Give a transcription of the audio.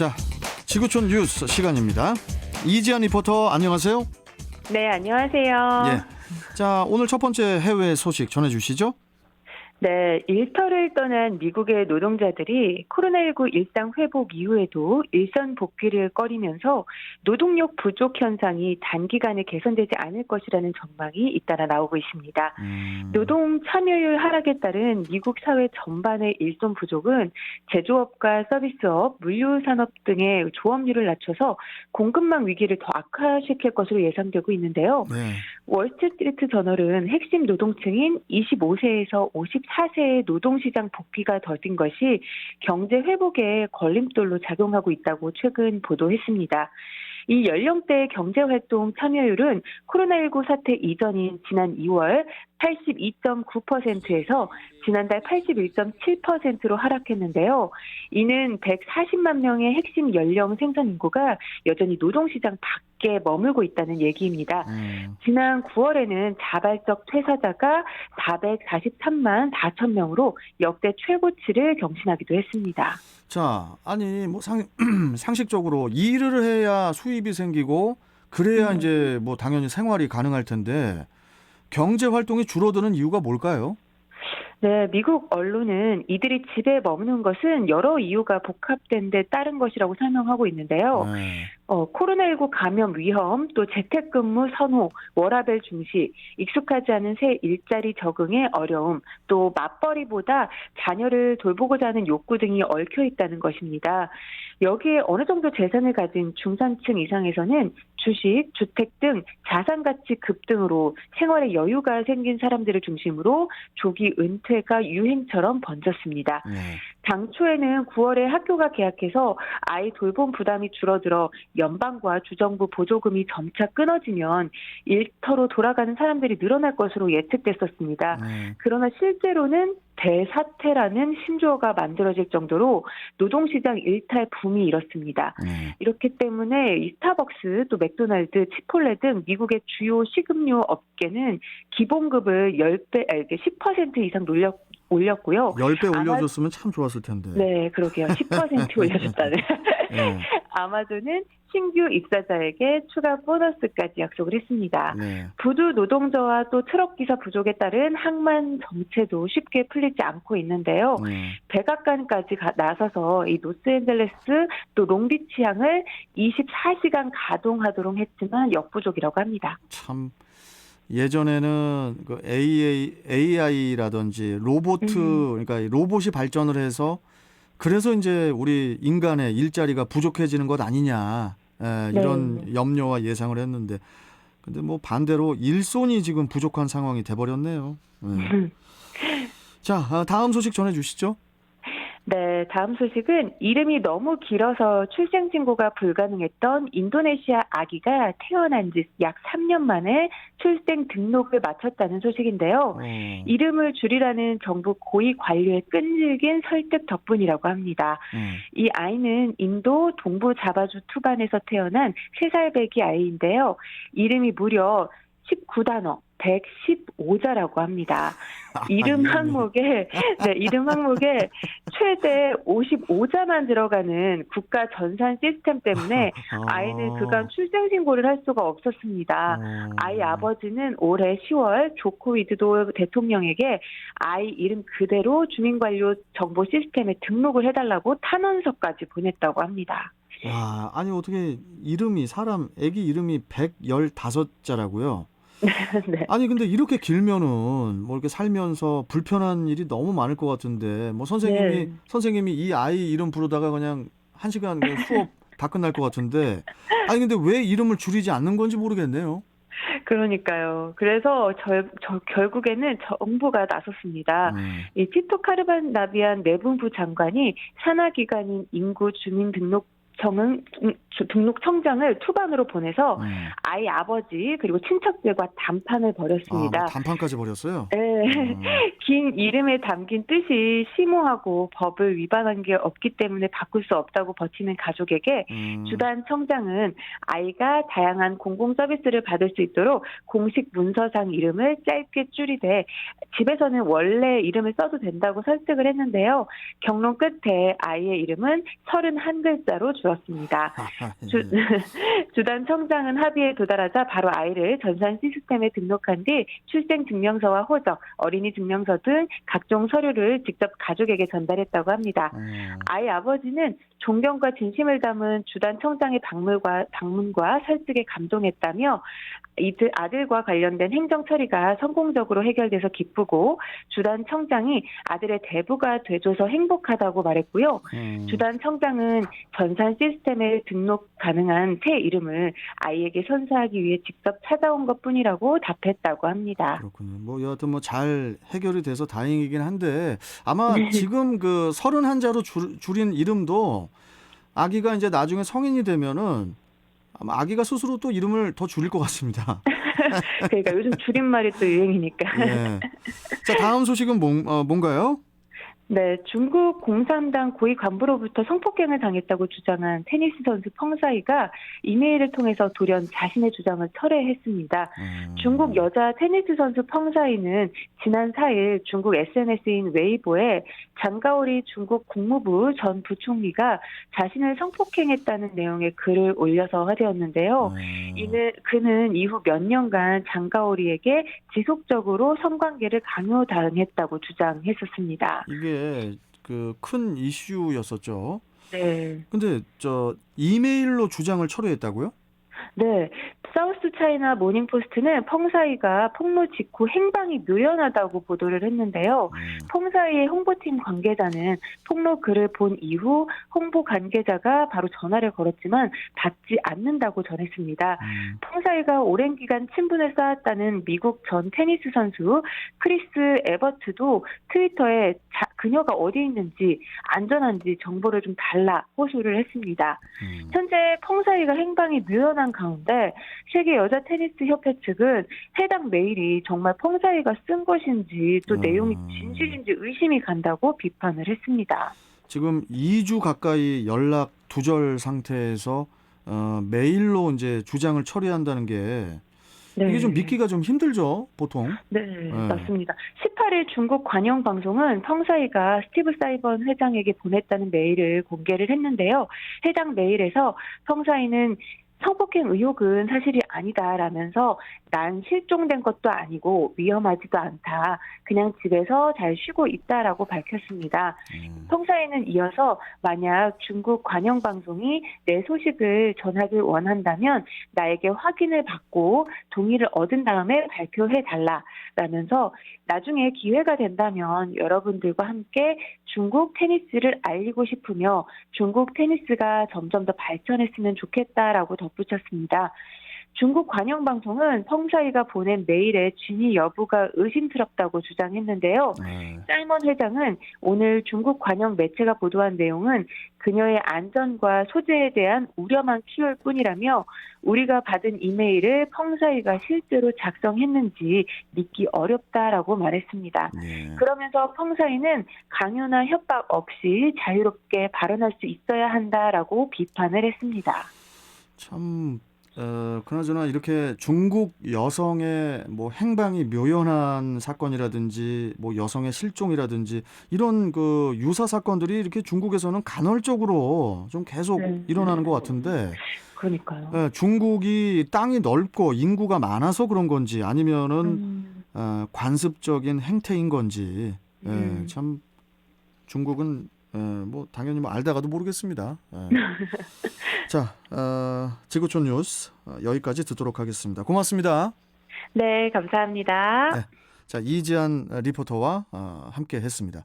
자, 지구촌 뉴스 시간입니다. 이지한 리포터 안녕하세요. 네, 안녕하세요. 예. 자, 오늘 첫 번째 해외 소식 전해 주시죠. 네, 일터를 떠난 미국의 노동자들이 코로나19 일상 회복 이후에도 일선 복귀를 꺼리면서 노동력 부족 현상이 단기간에 개선되지 않을 것이라는 전망이 잇따라 나오고 있습니다. 음, 노동 참여율 하락에 따른 미국 사회 전반의 일손 부족은 제조업과 서비스업, 물류산업 등의 조업률을 낮춰서 공급망 위기를 더 악화시킬 것으로 예상되고 있는데요. 네. 월스트리트 저널은 핵심 노동층인 25세에서 54세의 노동시장 복귀가 더딘 것이 경제 회복에 걸림돌로 작용하고 있다고 최근 보도했습니다. 이 연령대 경제활동 참여율은 코로나19 사태 이전인 지난 2월 82.9%에서 지난달 81.7%로 하락했는데요. 이는 140만 명의 핵심 연령 생산 인구가 여전히 노동시장 밖에 머물고 있다는 얘기입니다. 음, 지난 9월에는 자발적 퇴사자가 443만 4천 명으로 역대 최고치를 경신하기도 했습니다. 자, 아니 뭐 상, 상식적으로 일을 해야 수입이 생기고 그래야 음. 이제 뭐 당연히 생활이 가능할 텐데 경제 활동이 줄어드는 이유가 뭘까요? 네, 미국 언론은 이들이 집에 머무는 것은 여러 이유가 복합된 데 따른 것이라고 설명하고 있는데요. 네. 어, 코로나19 감염 위험, 또 재택근무 선호, 워라벨 중시, 익숙하지 않은 새 일자리 적응의 어려움, 또 맞벌이보다 자녀를 돌보고자 하는 욕구 등이 얽혀 있다는 것입니다. 여기에 어느 정도 재산을 가진 중산층 이상에서는 주식, 주택 등 자산 가치 급등으로 생활에 여유가 생긴 사람들을 중심으로 조기 은퇴가 유행처럼 번졌습니다. 네. 당초에는 9월에 학교가 개학해서 아이 돌봄 부담이 줄어들어 연방과 주정부 보조금이 점차 끊어지면 일터로 돌아가는 사람들이 늘어날 것으로 예측됐었습니다. 네. 그러나 실제로는 대사태라는 신조어가 만들어질 정도로 노동시장 일탈 붐이 일었습니다. 네. 이렇기 때문에 이 스타벅스 또 맥도날드, 치폴레 등 미국의 주요 식음료 업계는 기본급을 10배, 아, 이게 10% 이상 놀려, 올렸고요. 10배 아마- 올려줬으면 참 좋았을 텐데. 네, 그러게요. 10% 올려줬다는. 네. 아마존은 신규 입사자에게 추가 보너스까지 약속을 했습니다. 네. 부두 노동자와 또 트럭 기사 부족에 따른 항만 정체도 쉽게 풀리지 않고 있는데요. 네. 백악관까지 가- 나서서 이 로스앤젤레스 또 롱비치 항을 24시간 가동하도록 했지만 역부족이라고 합니다. 참 예전에는 그 AA, AI라든지 로보트 음. 그러니까 이 로봇이 발전을 해서 그래서 이제 우리 인간의 일자리가 부족해지는 것 아니냐 에, 이런 네. 염려와 예상을 했는데 근데 뭐 반대로 일손이 지금 부족한 상황이 돼버렸네요. 네. 자 아, 다음 소식 전해주시죠. 네, 다음 소식은 이름이 너무 길어서 출생 신고가 불가능했던 인도네시아 아기가 태어난 지 약 3년 만에 출생 등록을 마쳤다는 소식인데요. 어, 이름을 줄이라는 정부 고위 관료의 끈질긴 설득 덕분이라고 합니다. 네. 이 아이는 인도 동부 자바주 투반에서 태어난 3살 배기 아이인데요. 이름이 무려 19단어, 115자라고 합니다. 이름 아, 항목에, 네, 이름 항목에 최대 55자만 들어가는 국가 전산 시스템 때문에 아이는 그간 출생 신고를 할 수가 없었습니다. 어. 아이 아버지는 올해 10월 조코 위드도 대통령에게 아이 이름 그대로 주민관료 정보 시스템에 등록을 해달라고 탄원서까지 보냈다고 합니다. 와, 아니 어떻게 이름이 사람 애기 이름이 115자라고요? 네. 아니 근데 이렇게 길면은 뭐 이렇게 살면서 불편한 일이 너무 많을 것 같은데 뭐 선생님이 네. 선생님이 이 아이 이름 부르다가 그냥 한 시간 그냥 수업 다 끝날 것 같은데 아니 근데 왜 이름을 줄이지 않는 건지 모르겠네요. 그러니까요. 그래서 저, 저 결국에는 정부가 나섰습니다. 네. 이 티토 카르반 나비안 내분부 장관이 산하 기관인 인구 주민등록 청은 음, 주- 등록 청장을 투반으로 보내서 음. 아이 아버지 그리고 친척들과 담판을 아, 벌였습니다. 뭐 단판까지 버렸어요. 네. 음. 긴 이름에 담긴 뜻이 심오하고 법을 위반한 게 없기 때문에 바꿀 수 없다고 버티는 가족에게 음. 주단 청장은 아이가 다양한 공공 서비스를 받을 수 있도록 공식 문서상 이름을 짧게 줄이되 집에서는 원래 이름을 써도 된다고 설득을 했는데요. 경론 끝에 아이의 이름은 31글자로 줄었습니다. 주, 주단 청장은 합의에 도달하자 바로 아이를 전산 시스템에 등록한 뒤 출생 증명서와 호적, 어린이 증명서 등 각종 서류를 직접 가족에게 전달했다고 합니다. 음. 아이 아버지는 존경과 진심을 담은 주단 청장의 방문과, 방문과 설득에 감동했다며 이들 아들과 관련된 행정 처리가 성공적으로 해결돼서 기쁘고 주단 청장이 아들의 대부가 돼줘서 행복하다고 말했고요. 음. 주단 청장은 전산 시스템에 등록 가능한 새 이름을 아이에게 선사하기 위해 직접 찾아온 것 뿐이라고 답했다고 합니다. 그렇군요. 뭐 여하튼 뭐 잘 해결이 돼서 다행이긴 한데 아마 네. 지금 그 31자로 줄, 줄인 이름도 아기가 이제 나중에 성인이 되면은 아마 아기가 스스로 또 이름을 더 줄일 것 같습니다. 그러니까 요즘 줄임말이 또 유행이니까. 예. 자 다음 소식은 뭔, 어, 뭔가요? 네, 중국 공산당 고위 간부로부터 성폭행을 당했다고 주장한 테니스 선수 펑사이가 이메일을 통해서 돌연 자신의 주장을 철회했습니다. 음. 중국 여자 테니스 선수 펑사이는 지난 4일 중국 SNS인 웨이보에 장가오리 중국 국무부 전 부총리가 자신을 성폭행했다는 내용의 글을 올려서 화제였는데요. 음. 이는 그는 이후 몇 년간 장가오리에게 지속적으로 성관계를 강요당했다고 주장했었습니다. 이게 그 큰 이슈였었죠. 네. 근데 저 이메일로 주장을 철회했다고요? 네. 사우스 차이나 모닝포스트는 펑사이가 폭로 직후 행방이 묘연하다고 보도를 했는데요. 음. 펑사이의 홍보팀 관계자는 폭로 글을 본 이후 홍보 관계자가 바로 전화를 걸었지만 받지 않는다고 전했습니다. 음. 펑사이가 오랜 기간 친분을 쌓았다는 미국 전 테니스 선수 크리스 에버트도 트위터에 자- 그녀가 어디 있는지 안전한지 정보를 좀 달라 호소를 했습니다. 음. 현재 펑사이가 행방이 묘연한 가운데 세계 여자 테니스 협회 측은 해당 메일이 정말 펑사이가 쓴 것인지 또 음. 내용이 진실인지 의심이 간다고 비판을 했습니다. 지금 2주 가까이 연락 두절 상태에서 어, 메일로 이제 주장을 처리한다는 게 네. 이게 좀 믿기가 좀 힘들죠, 보통. 네, 맞습니다. 18일 중국 관영 방송은 펑사이가 스티브 사이번 회장에게 보냈다는 메일을 공개를 했는데요. 해당 메일에서 펑사이는 성폭행 의혹은 사실이 아니다라면서 난 실종된 것도 아니고 위험하지도 않다. 그냥 집에서 잘 쉬고 있다라고 밝혔습니다. 음. 펑사이는 이어서 만약 중국 관영 방송이 내 소식을 전하길 원한다면 나에게 확인을 받고 동의를 얻은 다음에 발표해 달라라면서 나중에 기회가 된다면 여러분들과 함께 중국 테니스를 알리고 싶으며 중국 테니스가 점점 더 발전했으면 좋겠다라고 덧 붙였습니다. 중국 관영 방송은 펑사이가 보낸 메일의 진위 여부가 의심스럽다고 주장했는데요. 네. 사이먼 회장은 오늘 중국 관영 매체가 보도한 내용은 그녀의 안전과 소재에 대한 우려만 키울 뿐이라며 우리가 받은 이메일을 펑사이가 실제로 작성했는지 믿기 어렵다라고 말했습니다. 예. 그러면서 펑사이는 강요나 협박 없이 자유롭게 발언할 수 있어야 한다라고 비판을 했습니다. 참 어, 그나저나 이렇게 중국 여성의 뭐 행방이 묘연한 사건이라든지 뭐 여성의 실종이라든지 이런 그 유사 사건들이 이렇게 중국에서는 간헐적으로 좀 계속 네. 일어나는 것 같은데 그러니까요. 예, 중국이 땅이 넓고 인구가 많아서 그런 건지 아니면은 음, 어, 관습적인 행태인 건지 예, 음. 참 중국은 예, 뭐 당연히 뭐 알다가도 모르겠습니다. 예. 자, 어, 지구촌 뉴스 어, 여기까지 듣도록 하겠습니다. 고맙습니다. 네, 감사합니다. 네. 자, 이지한 리포터와 어, 함께 했습니다.